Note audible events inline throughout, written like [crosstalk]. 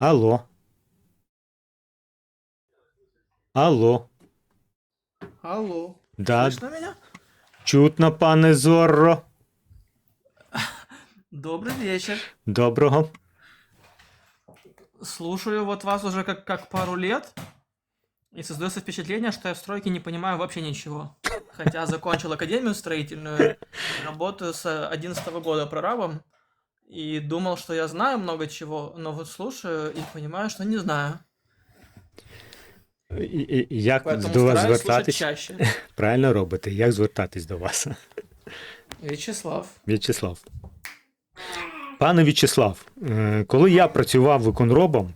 Алло. Алло. Алло. Да, Слышно меня? чутно, пане Зорро. Добрый вечер. Доброго. Слушаю вот вас уже как, как пару лет. И создается впечатление, что я в стройке не понимаю вообще ничего. Хотя закончил академию строительную, работаю с 11 года прорабом. И думал, что я знаю много чего, но вот слушаю и понимаю, что не знаю. І- і- і Як Поэтому до вас стараюсь слушать звертатись? чаще. [laughs] Правильно робите. Як звертатись до вас? Вячеслав. В'ячеслав. Пане В'ячеслав, е, коли я працював виконробом,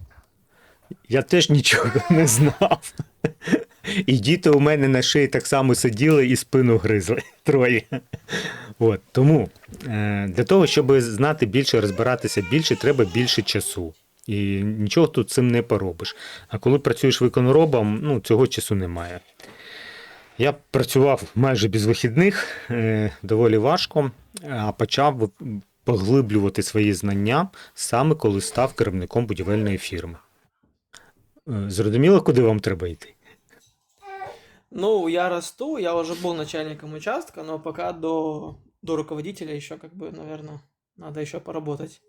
я теж нічого [laughs] не знав. І діти у мене на шиї так само сиділи і спину гризли [laughs] троє. От, тому е, для того, щоб знати більше, розбиратися більше, треба більше часу. І нічого тут цим не поробиш. А коли працюєш виконоробом, ну, цього часу немає. Я працював майже без вихідних, е, доволі важко, а почав поглиблювати свої знання саме коли став керівником будівельної фірми. Е, Зрозуміло, куди вам треба йти? Ну, я расту, я уже был начальником участка, но пока до, до руководителя еще, как бы, наверное, надо еще поработать.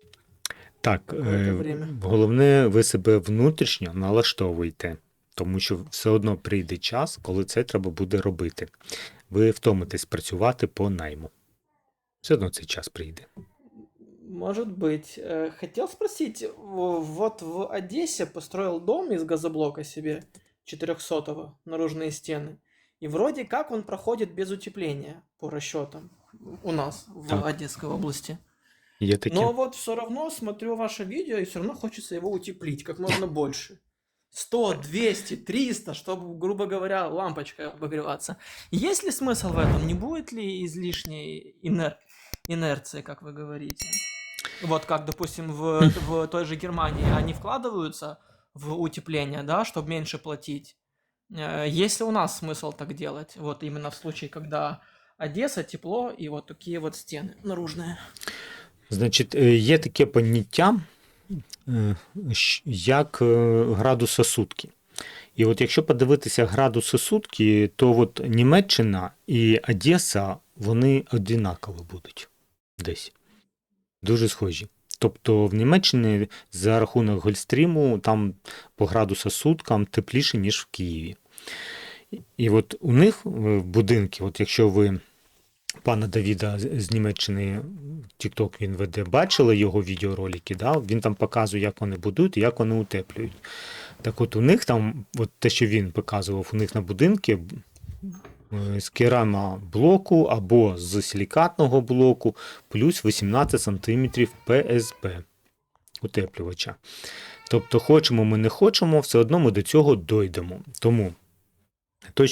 Так, Какое-то е, время. головне, ви себе внутрішньо налаштовуйте, тому що все одно прийде час, коли це треба буде робити. Ви втомитесь працювати по найму. Все одно цей час прийде. Может быть. Э, Хотел спросить, в- вот в Одессе построил дом из газоблока себе 400-го, наружные стены. И вроде как он проходит без утепления по расчетам у нас в Так. Одесской области. Є такі. Но вот все равно смотрю ваше видео, и все равно хочется его утеплить как можно больше. 100, 200, 300, чтобы, грубо говоря, лампочка обогреваться. Есть ли смысл в этом? Не будет ли излишней инер- инерции, как вы говорите? Вот как, допустим, в, в той же Германии они вкладываются в утепление, да, чтобы меньше платить. Э, Есть ли у нас смысл так делать? Вот именно в случае, когда Одесса, тепло и вот такие вот стены наружные. Значить, е, є таке поняття, е, щ- як е, градуса сутки. І от якщо подивитися градуси сутки, то от Німеччина і Одеса вони одинаково будуть десь. Дуже схожі. Тобто в Німеччині за рахунок Гольстріму там по градуса суткам тепліше, ніж в Києві. І- от у них е, будинки, от якщо ви пана Давіда з Німеччини, TikTok він веде, бачили його відеоролики, да? він там показує, як вони будують і як вони утеплюють. Так от у них там, от те, що він показував, у них на будинки з керамоблоку або з силікатного блоку плюс 18 см ПСБ утеплювача. Тобто, хочемо ми не хочемо, все одно ми до цього дойдемо. Тому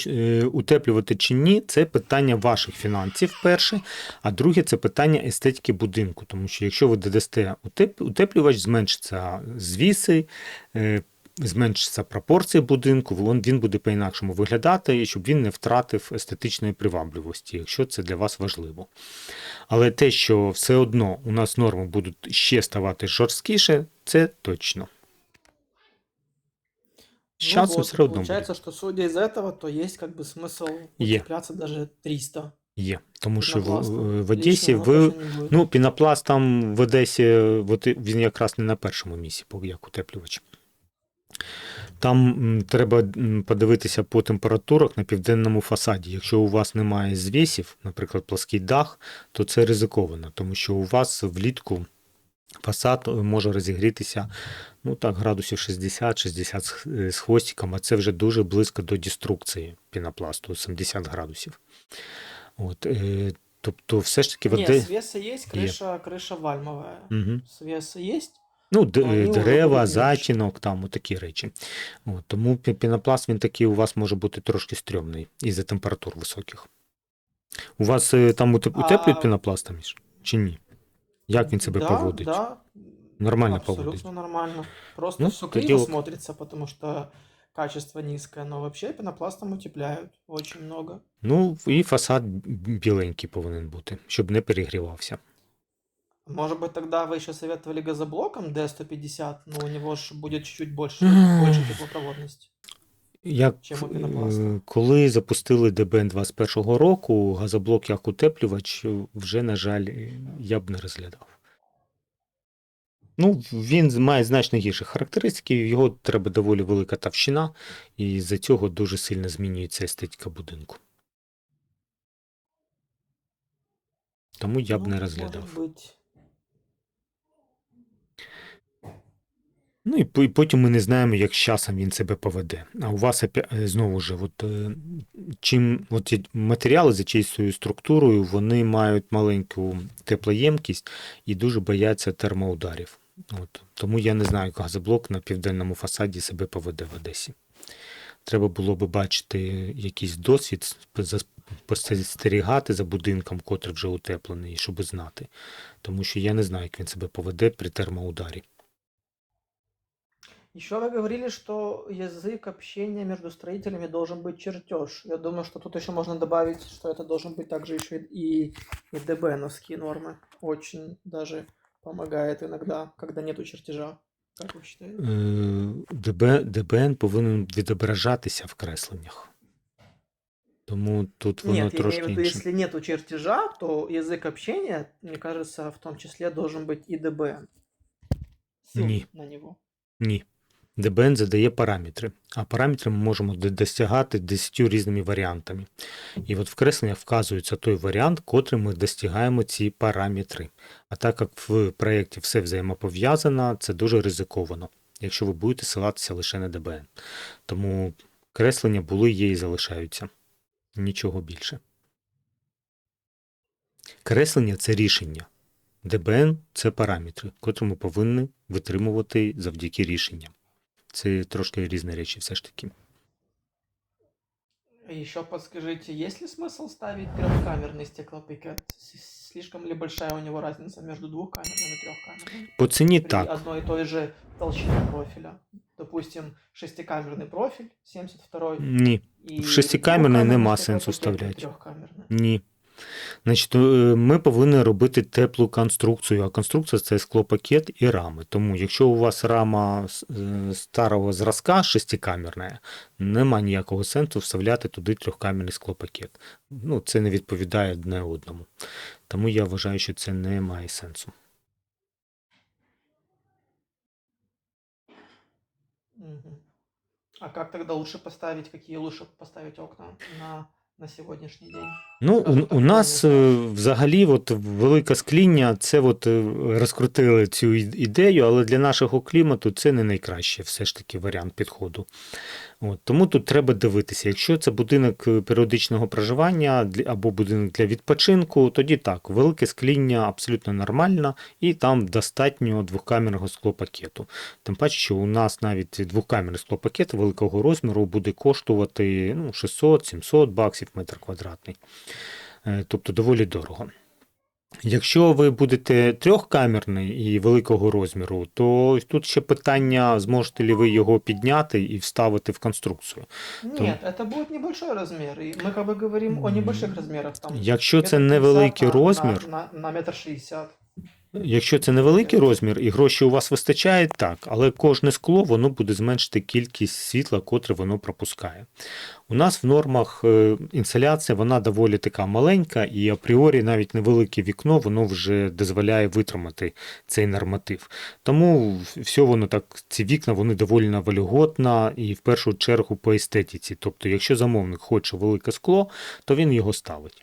е, утеплювати чи ні, це питання ваших фінансів перше, а друге це питання естетики будинку. Тому що якщо ви додасте утеплювач, зменшиться звіси, е, зменшиться пропорції будинку, він, він буде по-інакшому виглядати, і щоб він не втратив естетичної привабливості, якщо це для вас важливо. Але те, що все одно у нас норми будуть ще ставати жорсткіше, це точно. З Ну часом вот, все одно буде. Получается, что судя из этого, то есть как бы смысл Е. утепляться даже 300. Є. Тому що в, Пінопласту. в Одесі Лишнего ви точно не будет. Ну, пінопласт там в Одесі, от і- він якраз не на першому місці, бо як утеплювач. Там треба подивитися по температурах на південному фасаді. Якщо у вас немає звісів, наприклад, плоский дах, то це ризиковано, тому що у вас влітку фасад е, може розігрітися ну так, градусів 60-60 з х- е, хвостиком, а це вже дуже близько до деструкції пінопласту, 70 градусів. От, е, тобто, все ж таки Оде- свеса есть, крыша, крыша вальмовая. Мгм. Свеса есть. Ну, д- дерева, будуть затінок, там такі речі. От, тому пінопласт він такий у вас може бути трошки стрьомний із-за температур високих. У вас е, там утеплюють пінопласт там чи ні? Як він себе да, поводить? Да, Нормально абсолютно поводить. нормально. Просто Ну, все тоді криво ок. смотрится, потому что качество низкое, но вообще пенопластом утепляют очень много. Ну, і фасад біленький повинен бути, щоб не перегрівався. Может быть, тогда вы еще советовали газоблоком D150, но у него же будет чуть-чуть больше, М. больше теплопроводности. Як Чим у пінопласта. е, коли запустили ДБН 21-го року, газоблок як утеплювач е, вже, на жаль, е, я б не розглядав. Ну, він з- має значно гірші характеристики, його треба доволі велика товщина, і з-за цього дуже сильно змінюється естетика будинку. Тому я б Ну, не может розглядав. быть. Ну і потім ми не знаємо, як з часом він себе поведе. А у вас е, знову ж, от, е, чим от ці матеріали за чиєю своєю структурою, вони мають маленьку теплоємкість і дуже бояться термоударів. От. Тому я не знаю, як газоблок на південному фасаді себе поведе в Одесі. Треба було би бачити якийсь досвід, спостерігати за будинком, котрий вже утеплений, щоб знати. Тому що я не знаю, як він себе поведе при термоударі. Еще вы говорили, что язык общения между строителями должен быть чертеж. Я думаю, что тут еще можно добавить, что это должен быть также еще и, и ДБНовские нормы. Очень даже помогает иногда, когда нету чертежа. Как вы считаете? Е, ДБ, ДБН повинен відображатися в кресленнях. Тому тут воно Нет, я трошки имею в виду, інше. если нету чертежа, то язык общения, мне кажется, в том числе должен быть и ДБН. Ссылка Не. на него. Ні. ДБН задає параметри, а параметри ми можемо досягати 10 різними варіантами. І от в кресленнях вказується той варіант, котрим ми достигаємо ці параметри. А так як в проєкті все взаємопов'язано, це дуже ризиковано, якщо ви будете силатися лише на ДБН. Тому креслення були, є і залишаються. Нічого більше. Креслення це рішення. ДБН це параметри, котрі ми повинні витримувати завдяки рішенням. Це трошки різні речі, все ж таки. Еще подскажите, есть ли смысл ставить трехкамерный стеклопакет? С- Слишком ли большая у него разница между двухкамерным и трехкамерным? По ціні При так. одной и той же толщине профиля. Допустим, шестикамерный профиль 72 Ні. и В шестикамерный нема двухкамерный сенсу стеклопакет вставлять. трехкамерный. Ні. Значить, е, ми повинні робити теплу конструкцію, а конструкція це склопакет і рами. Тому, якщо у вас рама е, старого зразка шестикамерна, нема ніякого сенсу вставляти туди трьохкамерний склопакет. Ну, це не відповідає одне одному. Тому я вважаю, що це не має сенсу. А как тогда лучше поставить, какие лучше поставить окна на, на сегодняшний день? Ну, у, у нас е, взагалі от велике скління, це от е, розкрутили цю ідею, але для нашого клімату це не найкращий все ж таки варіант підходу. От, тому тут треба дивитися. Якщо це будинок е, періодичного проживання або будинок для відпочинку, тоді так, велике скління абсолютно нормально, і там достатньо двохкамерного склопакету. Тим паче, що у нас навіть двохкамерний склопакет великого розміру буде коштувати ну, 600-700 баксів метр квадратний. Е, Тобто доволі дорого. Якщо ви будете трьохкамерний і великого розміру, то тут ще питання, зможете ли ви його підняти і вставити в конструкцію. Нет, это будет небольшой размер. И мы как бы говорим о небольших размерах. Там Якщо це метр невеликий 50 на- розмір, На, на, на метр шестьдесят. Якщо це невеликий розмір і гроші у вас вистачає, так, але кожне скло воно буде зменшити кількість світла, котре воно пропускає. У нас в нормах е, інсоляція вона доволі така маленька, і апріорі навіть невелике вікно воно вже дозволяє витримати цей норматив. Тому все воно так, ці вікна вони доволі вольготна і в першу чергу по естетиці. Тобто, якщо замовник хоче велике скло, то він його ставить.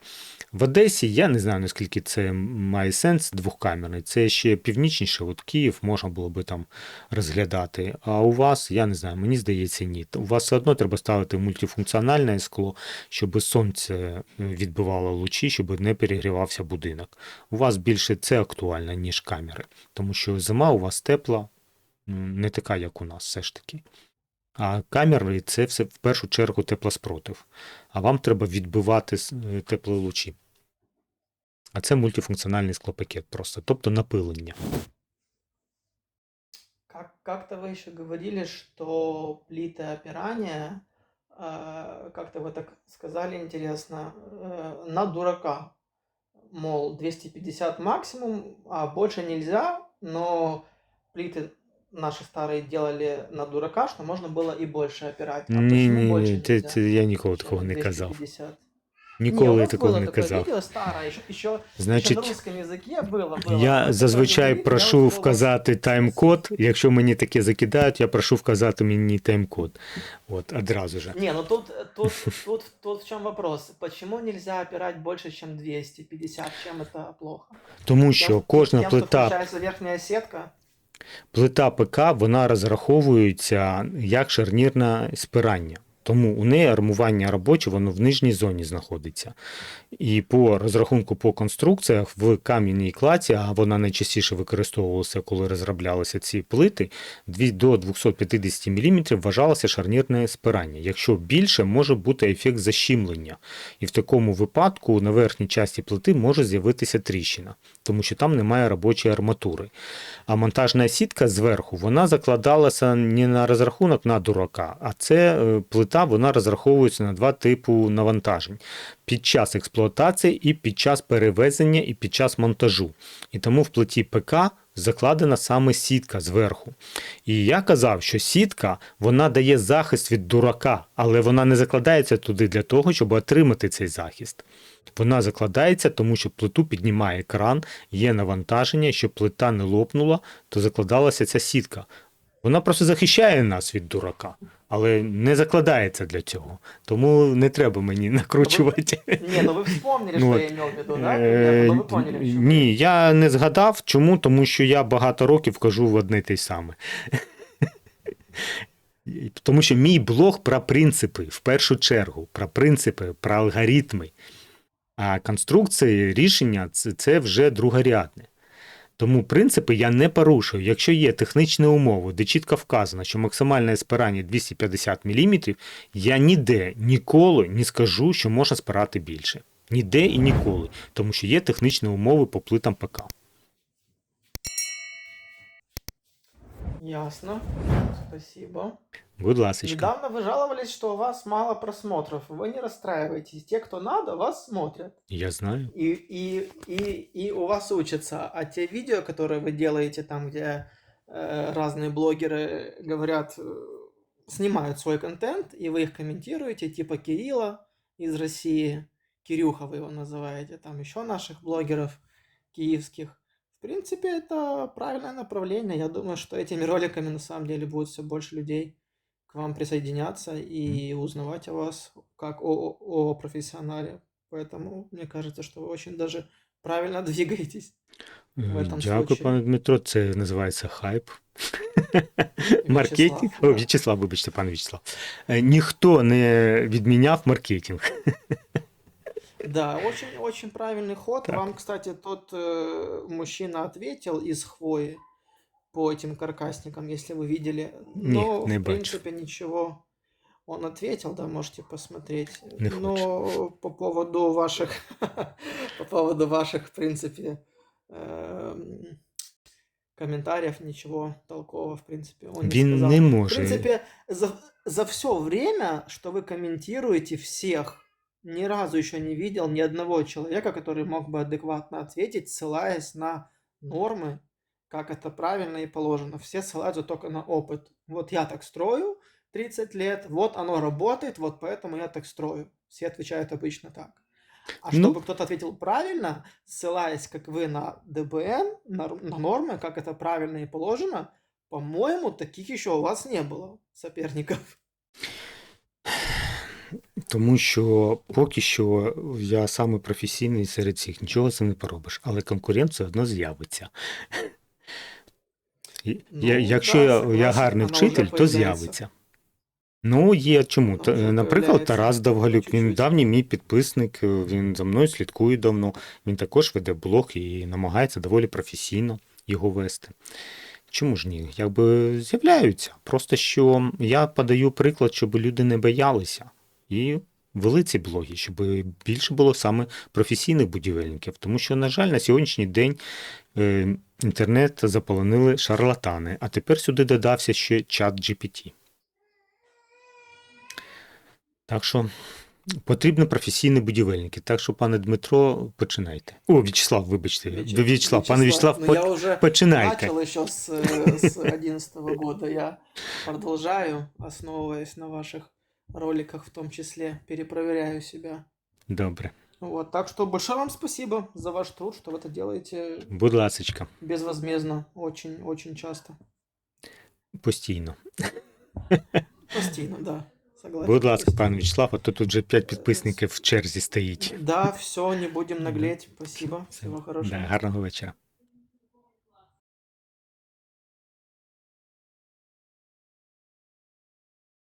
В Одесі я не знаю, наскільки це має сенс двохкамерний. Це ще північніше, от Київ можна було би там розглядати. А у вас, я не знаю, мені здається, ні. У вас все одно треба ставити мультифункціональне скло, щоб сонце відбивало лучі, щоб не перегрівався будинок. У вас більше це актуально, ніж камери. Тому що зима у вас тепла, не така, як у нас, все ж таки. А камери це все в першу чергу теплоспротив. А вам треба відбивати е, теплолучі. А це мультифункціональний склопакет просто, тобто напилення. Как, как-то вы еще говорили, что плиты опирания, э, как-то вы так сказали, интересно, э, на дурака. мол, 250 максимум, а больше нельзя, но плиты наши старые делали на дурака, что можно было и больше опирать. А Ні, почему больше ні, це, нельзя, це я ніколи чем такого не казав. 250? Ніколи не, у я вас такого было не такое казав. видео старое, еще, еще, еще на Значить, русском языке было. было. я Вот зазвичай такое видео, прошу я успел вас- вказати тайм-код. Якщо мені таке закидають, я прошу вказати мені тайм-код. От, одразу же. Не, ну тут, тут, тут, тут в чем вопрос? Почему нельзя опирать больше, чем 250? Чем это плохо? Тому що Тем- кожна тем, что плита включается верхняя сетка. Плита ПК вона розраховується як шарнірне спирання. Тому у неї армування робоче, воно в нижній зоні знаходиться. І по розрахунку по конструкціях в кам'яній кладці, а вона найчастіше використовувалася, коли розроблялися ці плити, до 250 мм вважалося шарнірне спирання. Якщо більше, може бути ефект защімлення. І в такому випадку на верхній часті плити може з'явитися тріщина, тому що там немає робочої арматури. А монтажна сітка зверху вона закладалася не на розрахунок на дурака, а це е, плита вона розраховується на два типу навантажень: під час експлуатації і під час перевезення, і під час монтажу. І тому в плиті ПК закладена саме сітка зверху. І я казав, що сітка вона дає захист від дурака, але вона не закладається туди для того, щоб отримати цей захист. Вона закладається, тому що плиту піднімає кран, є навантаження, щоб плита не лопнула, то закладалася ця сітка. Вона просто захищає нас від дурака, але не закладається для цього. Тому не треба мені накручувати. Не, ну вы вспомнили, Ну что вот, я имел в виду, да? Е, примерно? Ну вы поняли. в чём Ні, я не згадав. Чому? Тому що я багато років кажу в одне й те й саме. [laughs] Тому що мій блог про принципи, в першу чергу, про принципи, про алгоритми. А конструкції, рішення це, це вже другорядне. Тому принципи я не порушую. Якщо є технічні умови, де чітко вказано, що максимальне спирання 250 мм, я ніде ніколи не скажу, що можна спирати більше. Ніде і ніколи, тому що є технічні умови по плитам ПК. Ясно. Спасибо. Будь ласка. Недавно вы жаловались, что у вас мало просмотров. Вы не расстраивайтесь. Те, кто надо, вас смотрят. Я знаю. И, и, и, и у вас учатся. А те видео, которые вы делаете там, где э, разные блогеры говорят, э, снимают свой контент, и вы их комментируете, типа Кирилла из России, Кирюха вы его называете, там еще наших блогеров киевских. В принципе, это правильное направление. Я думаю, что этими роликами на самом деле будет все больше людей к вам присоединяться и узнавать о вас как о, о, о профессионале. Поэтому мне кажется, что вы очень даже правильно [laughs] двигаетесь. В этом Дякую, случае. пане Дмитро. Це називається хайп. [laughs] Маркетинг. Вячеслав, О, да. В'ячеслав, вибачте, пане В'ячеслав. Е, Ніхто не відміняв маркетинг. [laughs] Да, очень-очень правильный ход. Так. Вам, кстати, тот э, мужчина ответил из хвои по этим каркасникам, если вы видели. Не, Но, не в бачу. принципе, ничего. Он ответил, да, можете посмотреть. Не Но по поводу ваших, [laughs] по поводу ваших, в принципе, эм, комментариев ничего толкового, в принципе, он не Він сказал. не В може. принципе, за, за все время, что вы комментируете всех, ни разу еще не видел ни одного человека, который мог бы адекватно ответить, ссылаясь на нормы, как это правильно и положено. Все ссылаются только на опыт. Вот я так строю 30 лет, вот оно работает, вот поэтому я так строю. Все отвечают обычно так. А Ну. чтобы кто-то ответил правильно, ссылаясь, как вы, на ДБН, на, р- на нормы, как это правильно и положено, по-моему, таких еще у вас не было соперников. Тому що поки що я саме професійний серед всіх, нічого з цим не поробиш, але конкурент все одно з'явиться. Ну, я- Якщо да, я, я гарний вчитель, то з'явиться. Ну, є чому. Та- Наприклад, Тарас Довгалюк, він давній мій підписник, е, він за мною слідкує давно. Він також веде блог і намагається доволі професійно його вести. Чому ж ні? Якби з'являються. Просто що я подаю приклад, щоб люди не боялися і вели ці блоги, щоб більше було саме професійних будівельників. Тому що, на жаль, на сьогоднішній день е, інтернет заполонили шарлатани, а тепер сюди додався ще чат GPT. Так що Потрібні професійні будівельники. Так що, пане Дмитро, починайте. О, В'ячеслав, вибачте. Вяче- В'ячеслав, пане В'ячеслав, ну, по- я уже починайте. начал еще с, э, с 11 года. Я продолжаю, основываясь на ваших роликах в том числе, перепроверяю себя. Добре. Вот, так что большое вам спасибо за ваш труд, что вы это делаете Будь ласочка, безвозмездно, очень-очень часто. постійно. Постійно, да. Согласен. Будь ласка, постійно. пане В'ячеслав, а то тут вже 5 підписників в черзі стоїть. Да, все, не будем наглеть. Спасибо. Всего Да, хорошего. гарного вечора.